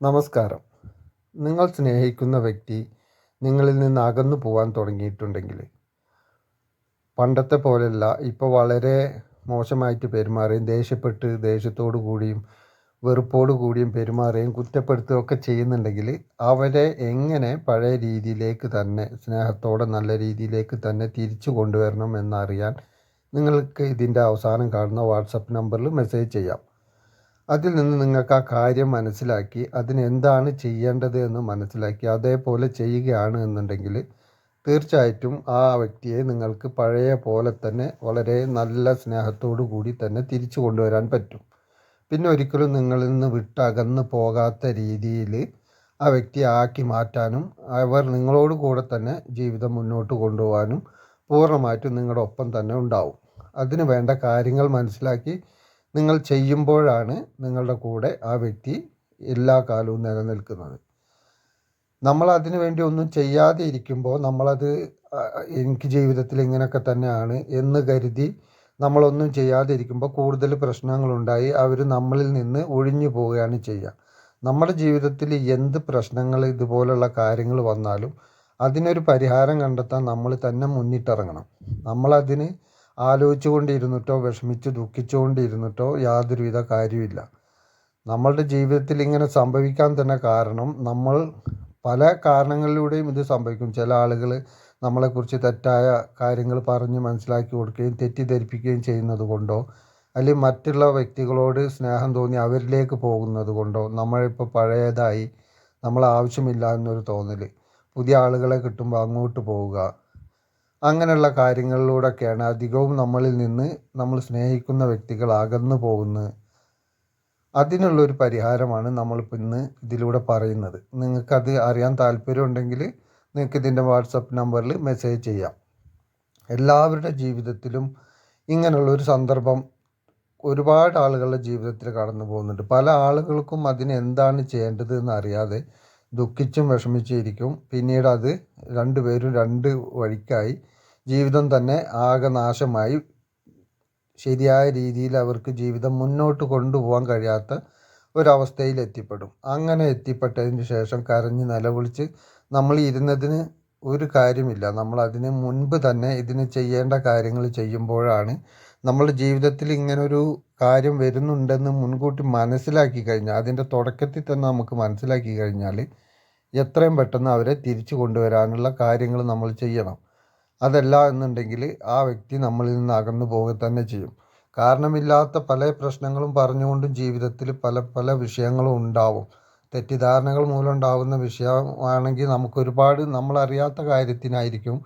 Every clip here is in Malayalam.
നമസ്കാരം. നിങ്ങൾ സ്നേഹിക്കുന്ന വ്യക്തി നിങ്ങളിൽ നിന്ന് അകന്നു പോകാൻ തുടങ്ങിയിട്ടുണ്ടെങ്കിൽ പണ്ടത്തെ പോലെയല്ല ഇപ്പോൾ വളരെ മോശമായിട്ട് പെരുമാറുകയും ദേഷ്യപ്പെട്ട് ദേഷ്യത്തോടു കൂടിയും വെറുപ്പോടു കൂടിയും പെരുമാറുകയും കുറ്റപ്പെടുത്തുകയൊക്കെ ചെയ്യുന്നുണ്ടെങ്കിൽ അവരെ എങ്ങനെ പഴയ രീതിയിലേക്ക് തന്നെ സ്നേഹത്തോടെ നല്ല രീതിയിലേക്ക് തന്നെ തിരിച്ചു കൊണ്ടുവരണം എന്നറിയാൻ നിങ്ങൾക്ക് ഇതിന്റെ അവസാനം കാണുന്ന വാട്സപ്പ് നമ്പറിൽ മെസ്സേജ് ചെയ്യാം. അതിൽ നിന്ന് നിങ്ങൾക്ക് ആ കാര്യം മനസ്സിലാക്കി അതിന് എന്താണ് ചെയ്യേണ്ടത് എന്ന് മനസ്സിലാക്കി അതേപോലെ ചെയ്യുകയാണ് എന്നുണ്ടെങ്കിൽ തീർച്ചയായിട്ടും ആ വ്യക്തിയെ നിങ്ങൾക്ക് പഴയ പോലെ തന്നെ വളരെ നല്ല സ്നേഹത്തോടു കൂടി തന്നെ തിരിച്ചു കൊണ്ടുവരാൻ പറ്റും. പിന്നെ ഒരിക്കലും നിങ്ങളിൽ നിന്ന് വിട്ടകന്ന് പോകാത്ത രീതിയിൽ ആ വ്യക്തിയെ ആക്കി മാറ്റാനും അവർ നിങ്ങളോട് കൂടെ തന്നെ ജീവിതം മുന്നോട്ട് കൊണ്ടുപോകാനും പൂർണമായിട്ടും നിങ്ങളുടെ ഒപ്പം തന്നെ ഉണ്ടാവും. അതിന് വേണ്ട കാര്യങ്ങൾ മനസ്സിലാക്കി നിങ്ങൾ ചെയ്യുമ്പോഴാണ് നിങ്ങളുടെ കൂടെ ആ വ്യക്തി എല്ലാ കാലവും നിലനിൽക്കുന്നത്. നമ്മൾ അതിനു വേണ്ടി ഒന്നും ചെയ്യാതെ ഇരിക്കുമ്പോൾ നമ്മളത് എനിക്ക് ജീവിതത്തിൽ ഇങ്ങനെയൊക്കെ തന്നെയാണ് എന്ന് കരുതി നമ്മളൊന്നും ചെയ്യാതെ ഇരിക്കുമ്പോൾ കൂടുതൽ പ്രശ്നങ്ങളുണ്ടായി അവർ നമ്മളിൽ നിന്ന് ഒഴിഞ്ഞു പോവുകയാണ് ചെയ്യുക. നമ്മുടെ ജീവിതത്തിൽ എന്ത് പ്രശ്നങ്ങൾ ഇതുപോലുള്ള കാര്യങ്ങൾ വന്നാലും അതിനൊരു പരിഹാരം കണ്ടെത്താൻ നമ്മൾ തന്നെ മുന്നിട്ടിറങ്ങണം. നമ്മളതിന് ആലോചിച്ചു കൊണ്ടിരുന്നിട്ടോ വിഷമിച്ച് ദുഃഖിച്ചുകൊണ്ടിരുന്നിട്ടോ യാതൊരുവിധ കാര്യമില്ല നമ്മളുടെ ജീവിതത്തിൽ ഇങ്ങനെ സംഭവിക്കാൻ തന്നെ കാരണം നമ്മൾ പല കാരണങ്ങളിലൂടെയും ഇത് സംഭവിക്കും. ചില ആളുകൾ നമ്മളെക്കുറിച്ച് തെറ്റായ കാര്യങ്ങൾ പറഞ്ഞ് മനസ്സിലാക്കി കൊടുക്കുകയും തെറ്റിദ്ധരിപ്പിക്കുകയും ചെയ്യുന്നത് കൊണ്ടോ അല്ലെങ്കിൽ മറ്റുള്ള വ്യക്തികളോട് സ്നേഹം തോന്നി അവരിലേക്ക് പോകുന്നത് കൊണ്ടോ നമ്മളിപ്പോൾ പഴയതായി നമ്മൾ ആവശ്യമില്ല എന്നൊരു തോന്നൽ പുതിയ ആളുകളെ കിട്ടുമ്പോൾ അങ്ങോട്ട് പോവുക. അങ്ങനെയുള്ള കാര്യങ്ങളിലൂടെയൊക്കെയാണ് അധികവും നമ്മളിൽ നിന്ന് നമ്മൾ സ്നേഹിക്കുന്ന വ്യക്തികൾ അകന്നു പോകുന്നത്. അതിനുള്ളൊരു പരിഹാരമാണ് നമ്മളിപ്പോൾ ഇന്ന് ഇതിലൂടെ പറയുന്നത്. നിങ്ങൾക്കത് അറിയാൻ താല്പര്യമുണ്ടെങ്കിൽ നിങ്ങൾക്ക് ഇതിന്റെ വാട്സപ്പ് നമ്പറിൽ മെസ്സേജ് ചെയ്യാം. എല്ലാവരുടെ ജീവിതത്തിലും ഇങ്ങനെയുള്ളൊരു സന്ദർഭം ഒരുപാട് ആളുകളുടെ ജീവിതത്തിൽ കടന്നു പോകുന്നുണ്ട്. പല ആളുകൾക്കും അതിന് എന്താണ് ചെയ്യേണ്ടത് എന്ന് അറിയാതെ ദുഃഖിച്ചും വിഷമിച്ചിരിക്കും പിന്നീട് അത് രണ്ടുപേരും രണ്ട് വഴിക്കായി ജീവിതം തന്നെ ആകെ നാശമായി. ശരിയായ രീതിയിൽ അവർക്ക് ജീവിതം മുന്നോട്ട് കൊണ്ടുപോകാൻ കഴിയാത്ത ഒരവസ്ഥയിൽ എത്തിപ്പെടും. അങ്ങനെ എത്തിപ്പെട്ടതിന് ശേഷം കരഞ്ഞ് നിലവിളിച്ച് നമ്മൾ ഇരുന്നതിന് ഒരു കാര്യമില്ല. നമ്മൾ അതിന് മുൻപ് തന്നെ ഇതിന് ചെയ്യേണ്ട കാര്യങ്ങൾ ചെയ്യുമ്പോഴാണ് നമ്മുടെ ജീവിതത്തിൽ ഇങ്ങനൊരു കാര്യം വരുന്നുണ്ടെന്ന് മുൻകൂട്ടി മനസ്സിലാക്കി കഴിഞ്ഞാൽ അതിന്റെ തുടക്കത്തിൽ തന്നെ നമുക്ക് മനസ്സിലാക്കി കഴിഞ്ഞാൽ എത്രയും പെട്ടെന്ന് അവരെ തിരിച്ചു കൊണ്ടുവരാനുള്ള കാര്യങ്ങൾ നമ്മൾ ചെയ്യണം. അതല്ല എന്നുണ്ടെങ്കിൽ ആ വ്യക്തി നമ്മളിൽ നിന്ന് അകന്നു പോവുക തന്നെ ചെയ്യും. കാരണമില്ലാത്ത പല പ്രശ്നങ്ങളും പറഞ്ഞുകൊണ്ടും ജീവിതത്തിൽ പല പല വിഷയങ്ങളും ഉണ്ടാവും. തെറ്റിദ്ധാരണകൾ മൂലം ഉണ്ടാകുന്ന വിഷയമാണെങ്കിൽ നമുക്കൊരുപാട് നമ്മളറിയാത്ത കാര്യത്തിനായിരിക്കും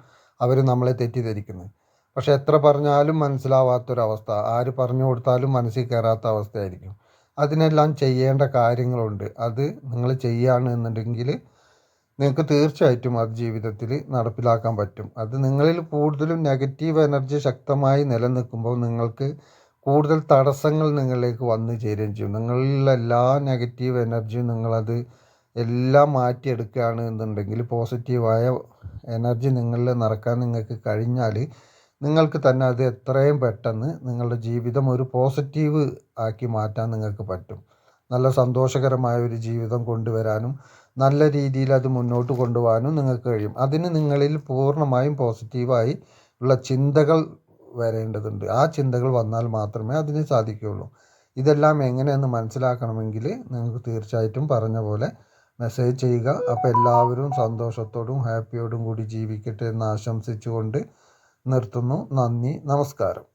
അവർ നമ്മളെ തെറ്റിദ്ധരിക്കുന്നത്. പക്ഷെ എത്ര പറഞ്ഞാലും മനസ്സിലാവാത്തൊരവസ്ഥ ആര് പറഞ്ഞു കൊടുത്താലും മനസ്സിൽ കയറാത്ത അവസ്ഥയായിരിക്കും. അതിനെല്ലാം ചെയ്യേണ്ട കാര്യങ്ങളുണ്ട്. അത് നിങ്ങൾ ചെയ്യുകയാണ് എന്നുണ്ടെങ്കിൽ നിങ്ങൾക്ക് തീർച്ചയായിട്ടും അത് ജീവിതത്തിൽ നടപ്പിലാക്കാൻ പറ്റും. അത് നിങ്ങളിൽ കൂടുതലും നെഗറ്റീവ് എനർജി ശക്തമായി നിലനിൽക്കുമ്പോൾ നിങ്ങൾക്ക് കൂടുതൽ തടസ്സങ്ങൾ നിങ്ങളിലേക്ക് വന്നു ചേരുകയും ചെയ്യും. നിങ്ങളിലുള്ള എല്ലാ നെഗറ്റീവ് എനർജിയും നിങ്ങളത് എല്ലാം മാറ്റിയെടുക്കുകയാണ് എന്നുണ്ടെങ്കിൽ പോസിറ്റീവായ എനർജി നിങ്ങളിൽ നിറക്കാൻ നിങ്ങൾക്ക് കഴിഞ്ഞാൽ നിങ്ങൾക്ക് തന്നെ അത് എത്രയും പെട്ടെന്ന് നിങ്ങളുടെ ജീവിതം ഒരു പോസിറ്റീവ് ആക്കി മാറ്റാൻ നിങ്ങൾക്ക് പറ്റും. നല്ല സന്തോഷകരമായ ഒരു ജീവിതം കൊണ്ടുവരാനും നല്ല രീതിയിൽ അത് മുന്നോട്ട് കൊണ്ടുപോകാനും നിങ്ങൾക്ക് കഴിയും. അതിന് നിങ്ങളിൽ പൂർണമായും പോസിറ്റീവായി ഉള്ള ചിന്തകൾ വരേണ്ടതുണ്ട്. ആ ചിന്തകൾ വന്നാൽ മാത്രമേ അതിന് സാധിക്കുകയുള്ളൂ. ഇതെല്ലാം എങ്ങനെയെന്ന് മനസ്സിലാക്കണമെങ്കിൽ നിങ്ങൾക്ക് തീർച്ചയായിട്ടും പറഞ്ഞ പോലെ മെസ്സേജ് ചെയ്യുക. അപ്പോൾ എല്ലാവരും സന്തോഷത്തോടും ഹാപ്പിയോടും കൂടി ജീവിക്കട്ടെ എന്ന് ആശംസിച്ചുകൊണ്ട് നിർത്തുന്നു. നന്ദി. നമസ്കാരം.